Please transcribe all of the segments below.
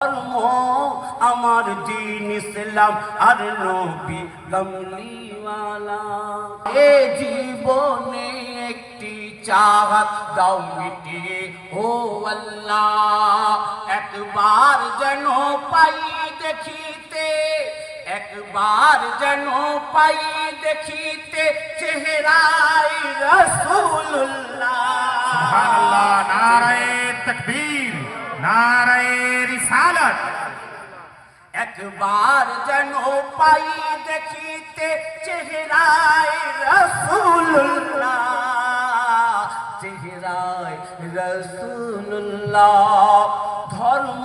ধর্ম, আমার দিন ইসলাম আর নবী কমলিওয়ালা এ জীবনে একটি চাহাত দাও মিটিয়ে ও আল্লাহ। একবার যেন পাই দেখিতে, একবার যেন পাই দেখিতে চেহারাই রসুল্লাহ সুবহানাল্লাহ, নারায়ে নারায়ে রিসালাত। একবার যেন পাই দেখিতে চেহারায় রসুল্লাহ চেহারায় রসুল্লাহ ধর্ম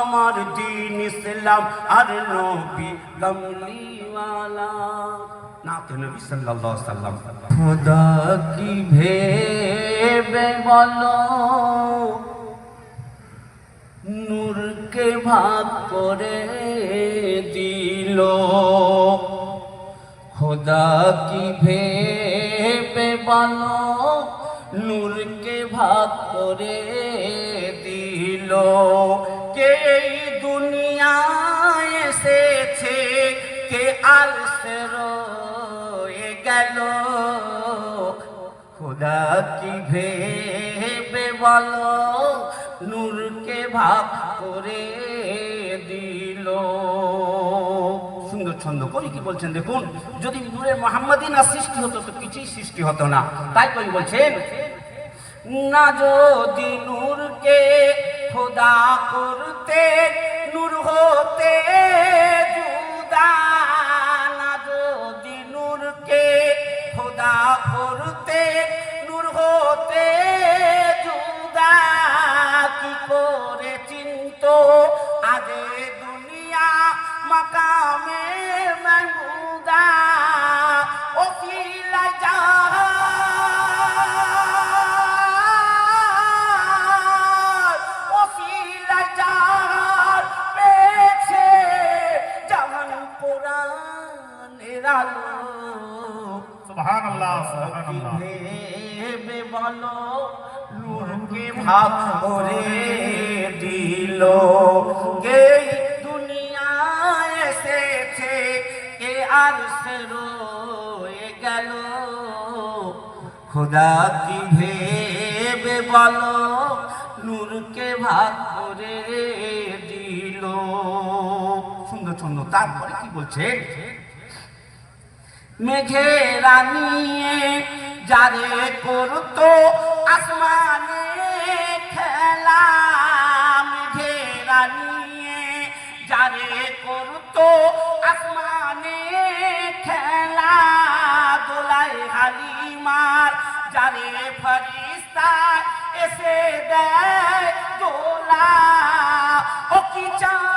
আমার দিন ইসলাম আর নবী কমলিওয়ালা নাতে নবী সাল্লাল্লাহু সাল্লাম খোদা কি ভেবে বলো নূরকে ভাগ করে দিল। খোদা কি ভেবে বলো নূরকে ভাগ করে দিল। কে দুনিয়ায় এসেছে, কে আর গেল। খোদা কি ভেবে বলো নূরকে ভাগ করে দিল। সুন্দর ছন্দ, কবি কি বলছেন? দেখুন, যদি নূরে মোহাম্মদী না সৃষ্টি হতো, তো কিছুই সৃষ্টি হতো না। তাই কবি বলছেন, না যদি নূরকে খোদা করতে নূর হতে জুদা না যদি নূরকে খোদা করতে সুবহানাল্লাহ বলো নূরকে ভাগ করে দিল। কে দুনিয়ায় এসেছে, কে আর সে রয়ে গেল। খোদা কি ভেবে বলো, নূরকে ভাগ করে দিল। সুন্দর সুন্দর, তারপরে কি বলছে? মেঘেরা নিয়ে যারে করতো আসমানে খেলা মেঘেরা নিয়ে যারে করতো আসমানে খেলা দোলাই হালিমার যারে ফরিস্তা এসে দেয় দোলা ও কি চাঁদ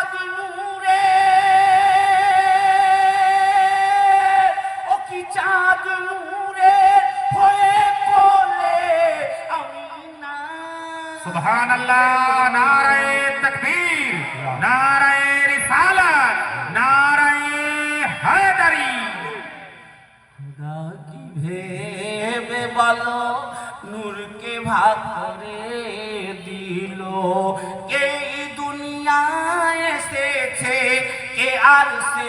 সুবহানাল্লাহ নারায়ে তাকবীর, নারায়ে রিসালাত কি ভেবে বলো, নূরকে ভাগ করে দিল। এই দুনিয়ায় এসেছে, কে আর সে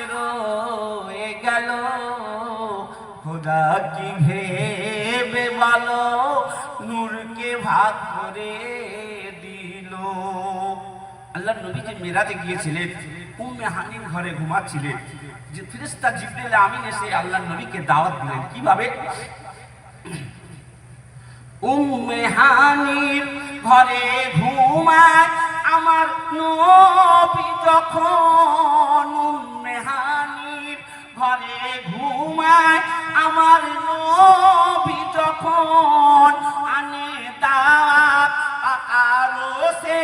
গেল। খোদা কি ভেবে বলো, নূরকে ভাগ করে আল্লাহ নবী যে মেরাজে গিয়েছিলেন, উম্মে হানির ঘরে ঘুমাচ্ছিলেন। যে ফিরিস্তা জিবরিল আমিন এসে আল্লাহ নবীকে দাওয়াত দিলেন। কীভাবে? উম্মে হানির ঘরে ঘুমায়। আমার নবী যখন উম্মে হানির ঘরে ঘুমায়, আমার নবী যখন আনে দাওয়াত আকারো সে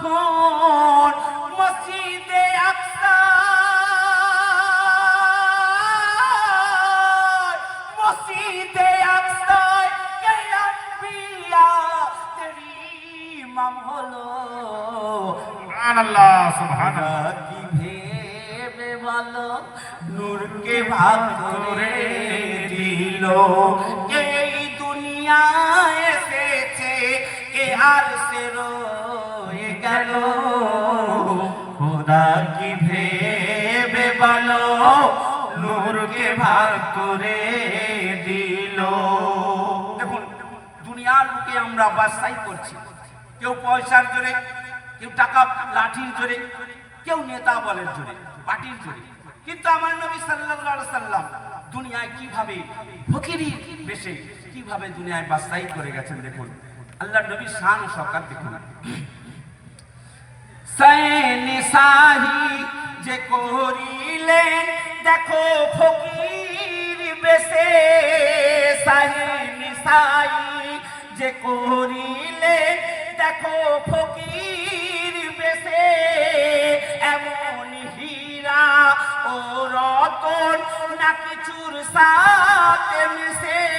তখন মসজিদে আকসা মসজিদে আকসায় কে আম্বিয়া তেরি ইমাম হলো। সুবহানাল্লাহ সুবহানাল্লাহ। কি ভেবে বলো? নূরকে ভাগ করে দিল। এই দুনিয়ায় এসেছে কে আর সে রয়ে গেল। খোদা কি ভেবে বলো? নূরকে ভাগ করে দিল। দেখুন, দুনিয়ার বুকে আমরা বাসাই করছি। কেউ পয়সার জোরে, কেউ টাকা লাঠির জোরে, কেউ নেতা বলের জোরে, পার্টির জোরে। কিন্তু আমার নবী সাল্লাল্লাহু সাল্লাম দুনিয়ায় কীভাবে ফকিরি বেশে, কীভাবে দুনিয়ায় বাসাই করে গেছেন দেখুন। আল্লাহ নবী শান শওকত দেখুন। সাহি যে করিলেন দেখো ফকির সাহিনি সাহি যে করিলেন দেখো ফকির বেশে এমন হীরা ও রতন না কিছুর সাথে মিশে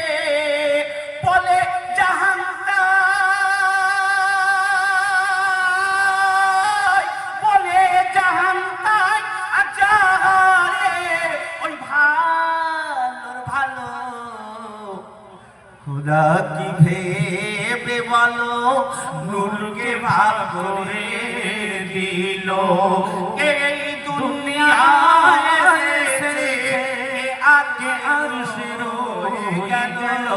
খুদা কি ভেবে বলো? নূরকে ভাগ করে দিল। এই দুনিয়ায় আগে আরশে রয়ে গেল?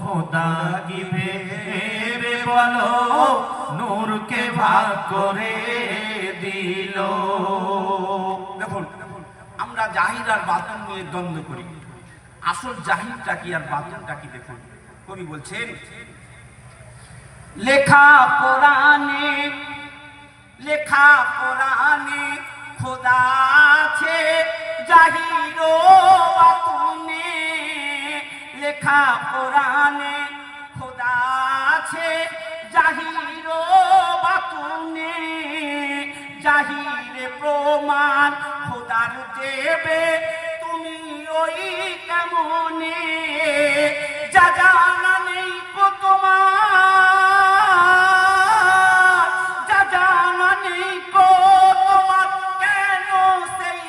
খুদা কি ভেবে বলো? নূরকে ভাগ করে দিল। দেখুন, আমরা জাহির আর বাতন নিয়ে দ্বন্দ্ব করি। আসল জাহিরটা কি আর বাতনটা কি দেখুন? কবি বলছেন, লেখা কোরআনে লেখা কোরআনে খোদা আছে জাহির বাতুনে লেখা কোরআনে খোদা আছে জাহির বাতুনে জাহিরে প্রমাণ খোদার দেবে ওই কেমনে? যা জানা নেই তোমার। যা জানা নেই তোমার কেন সেই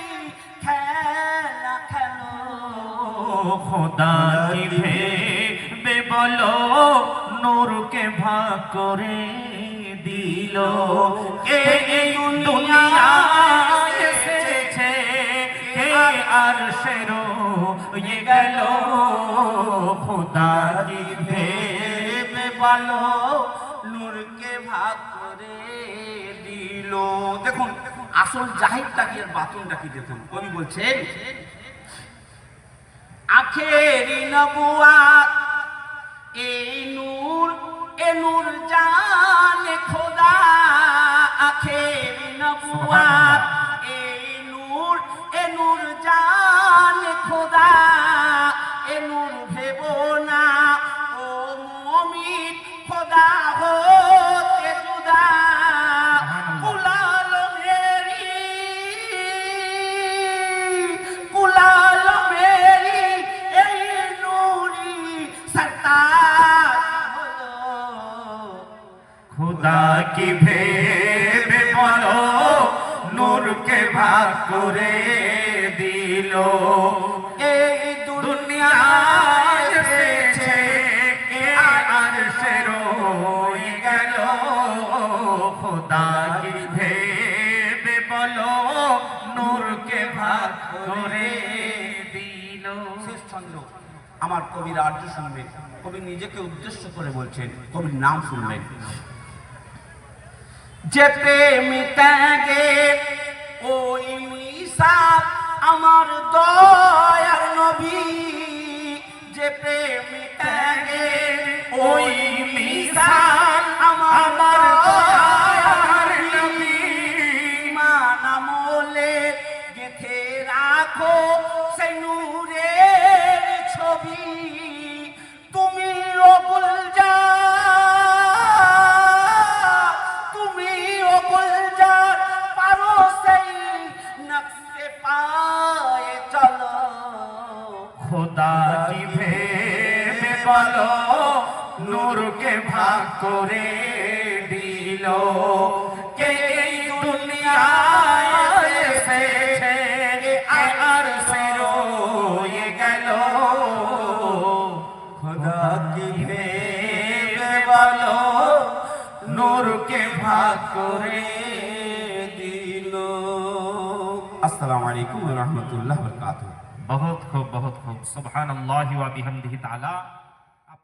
খেলা খেলো? খোদা ভেবে বলো নূরকে ভাগ করে দিল। কে এই দুনিয়ায় এসেছে? কে আর সেরো ইয়ে গেল খোদা কি ভেবে বলো নূরকে ভাগ করে দিল। দেখুন, আসল জাহিরটা ডাকি আর বাথরুম ডাকি দেখুন? কবি বলছেন, আখেরি নবুয়া এই নূর কি ভেবে বলো, নূরকে ভাগ করে দিল। এই দুনিয়ায় গেল? ভেবে বলো, নূরকে ভাগ করে দিল। ছন্দ আমার কবির আর্য শুনবেন, কবি নিজেকে উদ্দেশ্য করে বলছেন, কবির নাম শুনবেন। যে প্রেমী ত্যাগে ওই মিশা আমার দয়ার নবী। যে প্রেমী ত্যাগে ওই মিশাল করে দিল কে এই দুনিয়ায় এসেছে আর সে রয়ে গেল খোদা কি ভেবে বলো নূর নূরকে ভাগ করে দিল আসসালামু আলাইকুম রহমতুল্লাহ বরকাতুহ बहुत खूब बहुत खूब सुबहान अल्लाह व बिहमदिही ताला